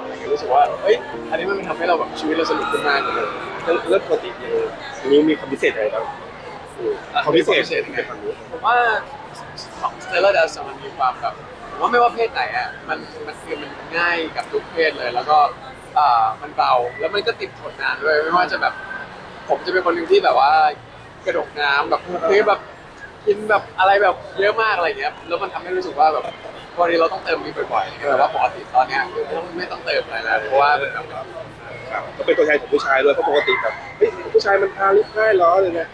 แบบอะไรเงี้ยรู้สึกว่าเฮ้ยอันนี้มันทำให้เราแบบชีวิตเราสนุกขึ้นมากเลยแล้วแล้วปกติยังนิ้วมีความพิเศษอะไรบ้างความพิเศษพิเศษยังไงในฝั่งนี้ผมว่าของสเตลเลอร์ดัสมันมีความแบบผมว่าไม่ว่าเพศไหนอะมันมันคือมันง่ายกับทุกเพศเลย แล้วก็อ่ามันเบาแล้วมันก็ติดทนนานด้วยไม่ว่าจะแบบ ผมจะเป็นคนหนึ่งที่แบบว่ากระดกน้ำแบบคือแบบกินแบบอะไรแบบเยอะมากอะไรเงี้ย แล้วมันทำให้รู้สึกว่าแบบ วันนี้เราต้องเติมมีบ่อยๆแต่ว่าปกติตอนเนี้ยคือไม่ต้องไม่ต้องเติมอะไรแล้วเพราะว่ามันแบบครับก็เป็นตัวแทนของผู้ชายด้วยเพราะปกติแบบเฮ้ยผู้ชายมันทาลิปง่ายเหรอเลยนะ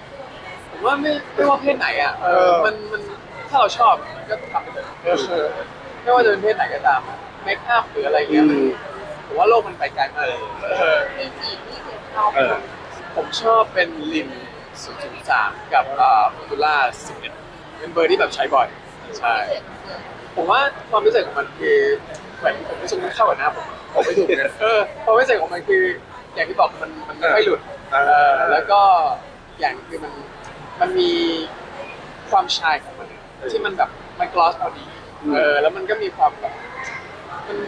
ผมว่าไม่ไม่ว่าเพศไหนอะเอเอออมันมันถ้าเราชอบมันก็ทำไปเลยเออไม่ว่าจะเป็นเพศไหนก็ตามเมคอัพหรืออะไรเงี้ยมันผมว่าโลกมันไปไกลมากเลยเออมีสีที่เด็กชอบเออผมชอบเป็นลิน0.3กับอ่าฟอร์ตูล่า11เป็นเบอร์ที่แบบใช้บ่อยใช่ ผมว่าความพิเศษของมันคือเหมือนผมรู้สึกมันเข้ากับหน้าผมผมไม่ถูกนะเออความพิเศษของมันคือ อย่างที่บอกมันมันไม่ค่อยหลุดเออเออแล้วก็อย่างคือมันมันมีความชายของมันที่มันแบบมันกลอสพอดีเออแล้วมันก็มีความแบบมัน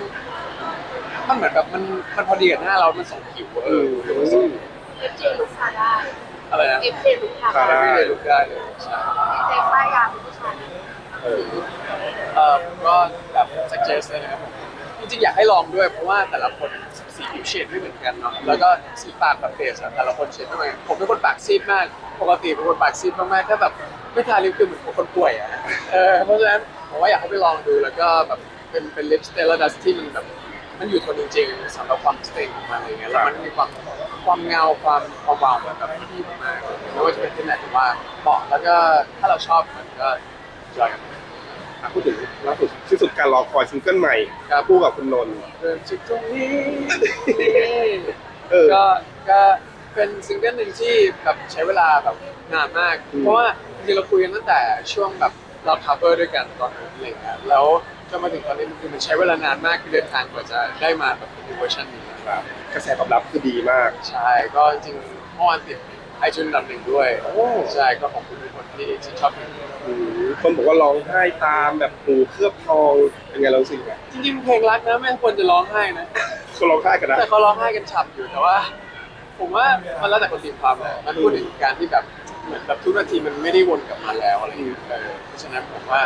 มันเหมือนแบบมันมันพอดีกับหน้าเรามันส่งผิวเออเอฟเจลูกค้าได้อะไรนะเอฟเจลูกค้าคาได้ร่าไม่ได้ลุกได้เลยใช่เจป้ายยาเป็นผู้ชายเออ เออผมก็แบบ suggest เลยนะครับผมจริงๆอยากให้ลองด้วยเพราะว่าแต่ละคนสีผิวเฉดไม่เหมือนกันเนาะแล้วก็สีปากแบบเบสอะแต่ละคนเฉดไม่เหมือนกันผมเป็นคนปากซีดมากปกติเป็นคนปากซีดมากๆถ้าแบบไม่ทาลิปคือเหมือนคนป่วยอะเออเพราะฉะนั้นผมว่าอยากให้ไปลองดูแล้วก็แบบเป็นเป็นลิปสเตลเลอร์ดัสที่มันแบบมันอยู่ทนจริงๆสำหรับความสเตย์ของมันอะไรเงี้ยแล้วมันมีความความเงาความความวาวแบบแบบดีมากไม่ว่าจะเป็นที่ไหนผมว่าเหมาะแล้วก็ถ้าเราชอบมันก็จอยกัน อะพูดถึงล่าสุดที่สุดการรอคอยซิงเกิลใหม่ครับ คู่กับคุณนนท์เริ่มจากตรงนี้เออ ก็ก็เป็นซิงเกิลหนึ่งที่แบบใช้เวลาแบบนานมาก อืม เพราะว่าจริงๆเราคุยกันตั้งแต่ช่วงแบบเรา cover ด้วยกันตอนนั้นอะไรเงี้ยแล้วจนมาถึงตอนนี้มันคือมันใช้เวลานานมากคือเดินทางกว่าจะได้มาแบบเป็นเวอร์ชันนี้ครับกระแสตอบรับคือดีมาก ใช่ก็จริงๆเมื่อวานติดไอจูนดับหนึ่งด้วยโอ้ ใช่ก็ขอบคุณทุกคนที่ที่ชอบเพลงนี้อืม คนบอกว่าร้องไห้ตามแบบหูเคลือบทองเป็นไงเรารู้สึกไงจริงๆเพลงรักนะไม่ควรจะร้องไห้นะ เขาร้องไห้กันนะแต่เขาร้องไห้กันฉ่ำอยู่แต่ว่า ผมว่ามันแล้วแต่คนตีความแหละมันพูดถึงการที่แบบเหมือนแบบทุกนาทีมันไม่ได้วนกลับมาแล้วอะไรอย่างเงี้ยเออเพราะฉะนั้นผมว่า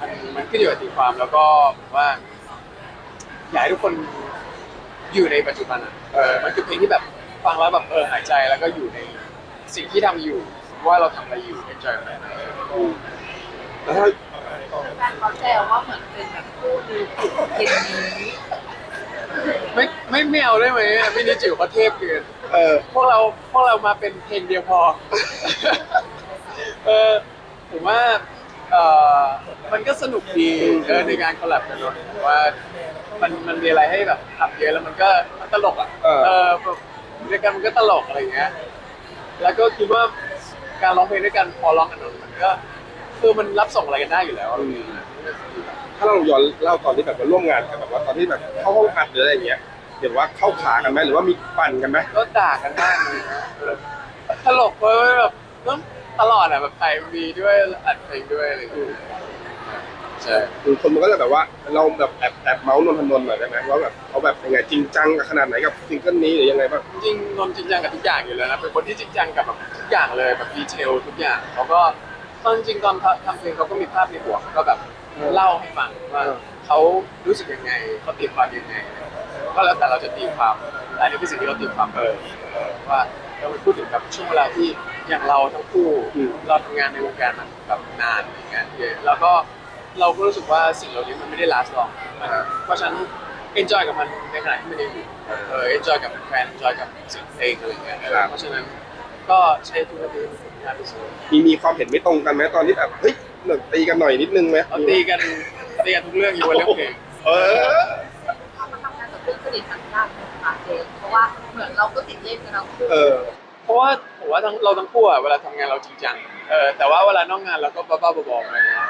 มันมันขึ้นอยู่กับตีความแล้วก็ผมว่าอยากให้ทุกคนอยู่ในปัจจุบันอะเออมันคือเพลงที่แบบฟังแล้วแบบเออหายใจแล้วก็อยู่ในสิ่งที่ทำอยู่ว่าเราทำอะไรอยู่ enjoy อะไรนะ แล้วถ้าแฟนเขาแซวว่าเหมือนเป็นแบบคู่ดูผิวเย็นนี้ไม่ไม่ไม่เอาได้ไหมอะพี่นิจิ๋วเขาเทพเกินเออพวกเราพวกเรามาเป็นเพลงเดียวพอ เออผมว่าเออมันก็สนุกดีเออในการคอลแลบกันเนอะผมว่ามันมันมีอะไรให้แบบทำเยอะแล้วมันก็มันตลกอะเออเออแบบอยู่ด้วยกันมันก็ตลกอะไรอย่างเงี้ย แล้วก็คิดว่าการร้องเพลงด้วยกันพอร้องกันมันก็ คือมันรับส่งอะไรกันได้อยู่แล้วอะไรอย่างเงี้ย ถ้าเราย้อนเล่าตอนที่แบบว่าร่วมงานกันแบบว่าตอนที่แบบเข้าห้องอัดหรืออะไรอย่างเงี้ยเดี๋ยวว่าเข้าขากันไหมหรือว่ามีปั่นกันไหมก็ด่ากันมากเลยนะเออตลกเพราะว่าแบบต้องตลอดอะแบบไทยมีด้วยอัดเพลงด้วยอะไรอย่างเงี้ยใช่คือคนมันก็จะแบบว่าเราแบบแอบแอบเมาส์นนทนนท์หน่อยได้ไหมว่าแบบเขาแบบยังไงจริงจังกับขนาดไหนกับซิงเกิลนี้หรือยังไงบ้างจริงๆนนท์จริงจังกับทุกอย่างอยู่แล้วนะเป็นคนที่จริงจังกับแบบทุกอย่างเลยแบบดีเทลทุกอย่างเขาก็ ตอนจริงตอนทำเพลงเขาก็มีภาพในหัวเขาก็แบบเล่าให้ฟังว่าเขารู้สึกยังไงเขาตีความยังไง ก็แล้วแต่เราจะตีความแต่อันนี้คือสิ่งที่เราตีความเออว่าเราพูดถึงแบบช่วงเวลาที่อย่างเราทั้งคู่เราทำงานในวงการมาแบบนานอย่างเงี้ยแล้วก็เราก็รู้สึกว่าสิ่งเหล่านี้มันไม่ได้ last long เพราะฉะนั้น enjoy กับมันในขณะที่มันยังอยู่เออ enjoy กับแฟน enjoy กับสิ่งเพลงอะไรเงี้ยเพราะฉะนั้น ก็ใช้ทุกนาทีเป็นผลงานที่สุดมีมีความเห็นไม่ตรงกันไหมตอนที่แบบเฮ้ยหนึ่งตีกันหน่อยนิดนึงไหมเอาตีกันตีกันทุกเรื่องอยู่บนเรื่องเพลงเออเขามาทำงานกับเพื่อนสนิททางด้านของการเองเพราะว่าเหมือนเราก็ติดเล่นกันทั้งคู่เออ เพราะว่าผมว่าทั้งเราทั้งคู่อะเวลาทำงานเราจริงจังเออแต่ว่าเวลานอกงานเราก็บ้าๆบอๆอะไรเงี้ย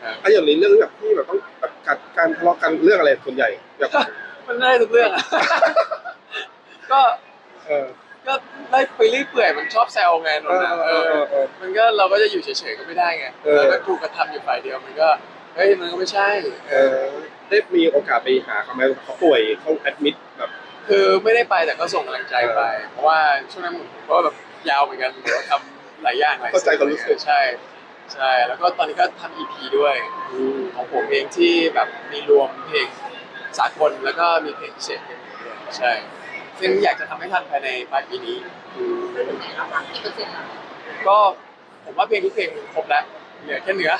เออไอ้อย่างนี้เรื่องแบบที่แบบต้องแบบการการทะเลาะกันเรื่องอะไรส่วนใหญ่แบบมันได้ทุกเรื่องอะก็เออ ก็ได้ไปเรื่อยเปื่อยมันชอบแซวไงนนท์อะเอเออเอออเออมันก็เราก็จะอยู่เฉยๆก็ไม่ได้ไงเออแล้วก็ถูกกระทำอยู่ฝ่ายเดียวมันก็เฮ้ยมันก็ไม่ใช่เออได้มีโอกาสไปหาเขาไหมเขาป่วยเขาแอดมิดแบบคือไม่ได้ไปแต่ก็ส่งกำลังใจไป เพราะว่าช่วงนั้นผมก็แบบยาวเหมือนกันทำหลายอย่างหลายเข้าใจความรู้สึกใช่ใช่แล้วก็ตอนนี้ก็ทำ EP ด้วยของผมเองที่แบบมีรวมเพลงสากลแล้วก็มีเพลงพิเศษเพลงหนึ่งด้วยใช่ ซึ่งอยากจะทำให้ทันภายในปลายปีนี้ไปถึงไหนแล้วคะกี่เปอร์เซ็นต์แล้วก็ผมว่าเพลงทุกเพลงครบแล้วเหลือแค่เนื้อ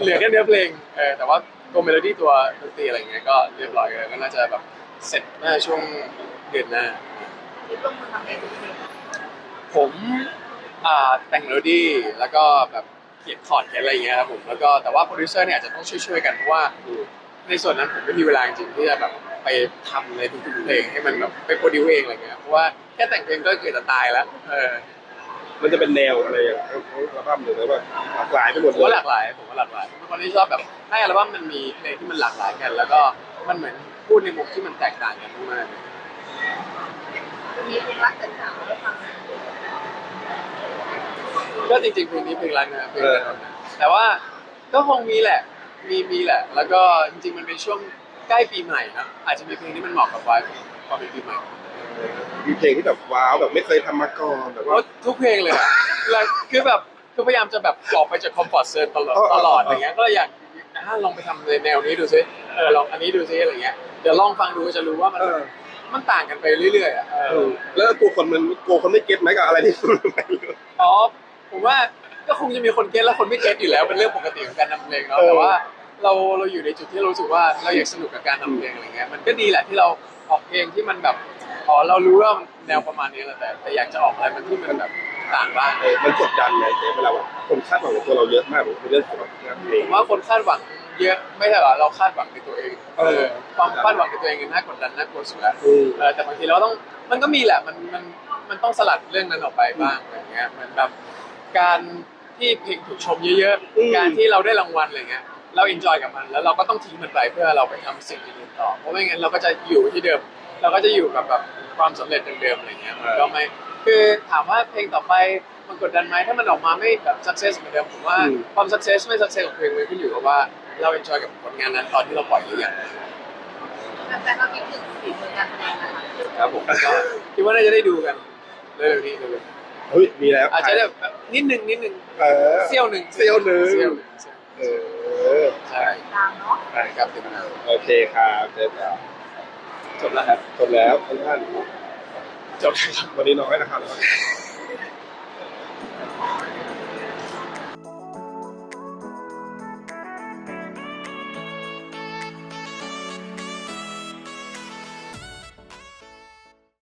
เหลือแค่เนื้อเพลงเออแต่ว่าตัวเมโลดี้ตัวดนตรีอะไรเงี้ยก็เรียบร้อยแล้วก็น่าจะแบบเสร็จน่าจะช่วงเดือนหน้าที่ลงมือทำเองทุกเพลงผมอ่าแต่งเมโลดี้แล้วก็แบบเขียนคอร์ดเขียนอะไรอย่างเงี้ยครับผมแล้วก็แต่ว่าโปรดิวเซอร์เนี่ยอาจจะต้องช่วยๆกันเพราะว่าในส่วนนั้นผมไม่มีเวลาจริงๆที่จะแบบ ไปทำในทุกๆเพลงให้มันแบบไปโปรดิวเองอะไรเงี้ยเพราะว่าแค่แต่งเพลงก็เกิดจะตายแล้วเออมันจะเป็นแนวอะไรอย่างอัลบั้มหรือว่าหลากหลายไปหมดผมเลว่ายหลากหลายผมว่าหลากหลายผมเป็นคนที่ชอบแบบให้อัลบั้มมันมีเพลงที่มันหลากหลายกัน แล้วก็มันเหมือนพูดในมุมที่มันแตกต่างกันมากๆ มีเพลงรักแต่สาวแล้วฟังก็จริงๆเพลงนี้เพลงรักนะเพลงรักนะแต่ว่าก็คงมีแหละ มีมีแหละ แล้วก็จริงๆมันเป็นช่วง ใกล้ปีใหม่นะอาจจะมีเพลงที่มันเหมาะกับวัยพอเป็นปีใหม่มีเพลงที่แบบว้าวแบบไม่เคยทำมาก่อนแบบเพว่า ราะทุกเพลงเลยอะแล้วคือแบบคือพยายามจะแบบออกไปจากคอมฟอร์ทโซนตลอดเออเออตลอดเออออะไรเงี้ยก็เลยอยากอะลองไปทำในแนวนี้ดูซิเออลองอันนี้ดูซิอะไรเงี้ยเดี๋ยวลองฟังดูจะรู้ว่ามันเออมันต่างกันไปเรื่อยๆอะเอเอออ แล้วตัวคนมันกลัวคนไม่เก็ตไหมกับอะไรที่สุดไหมอ๋อผมว่าก็คงจะมีคนเก็ตและคนไม่เก็ตอยู่แล้วเป็นเรื่องปกติของการทำเพลงเนาะเออแต่ว่า เราเราอยู่ในจุดที่เรารู้สึกว่าเราอยากสนุกกับการทำเพลงอะไรเงี้ยมันก็ดีแหละที่เราออกเพลงที่มันแบบอ๋อเรารู้ว่าแนวประมาณนี้แหละแต่แต่อยากจะออกอะไรมันที่มันแบบต่างบ้าง เออมันกดดันไงเจ๊เวลาแบบคนคาดหวังกับตัวเราเยอะมากในเรื่องของงานเพลผงมว่าคนคาดหวังเยอะไม่ใช่หรอเราคาดหวังในตัวเองเออ ความคาดหวังในตัวเองน่ากดดันน่ากลัวสุดแล้วอืม เออแต่บางทีเราต้องมันก็มีแหละมันมันมันต้องสลัดเรื่องนั้นออกไปบ้างอะไรเงี้ยเหมือนแบบการที่เพลงถูกชมเยอะอืม ๆการที่เราได้รางวัลอะไรเงี้ย เราเอนจอยกับมัน แล้วเราก็ต้องทิ้งมันไปเพื่อเราไปทำสิ่งอื่นๆต่อ เพราะไม่งั้นเราก็จะอยู่ที่เดิม เราก็จะอยู่กับแบบความสำเร็จเดิมๆอะไรเงี้ยมันก็ไม่คือถามว่าเพลงต่อไปมันกดดันไหมถ้ามันออกมาไม่แบบ success เหมือนเดิมผมว่าความ success ไม่ success ของเพลงมันขึ้นอยู่กับว่าเราเอนจอยกับผลงานนั้นตอนที่เราปล่อยหรือยังแฟนๆเราคิดถึงฝีมือการแสดงนะคะครับผมก็คิดว่าน่าจะได้ดูกันเร็วๆนี้เร็วๆเฮ้ยมีแล้วอาจจะได้แบบนิดนึงนิดนึงเออเซี่ยวหนึ่งเซี่ยวหนึ่ง เซี่ยวหนึ่งเออใช่ตามเนาะใช่ครับถึงแล้วโอเคครับเจ๊ครับจบแล้วครับจบแล้วท่านท่านจบแล้วครับวันนี้น้อยนะครับ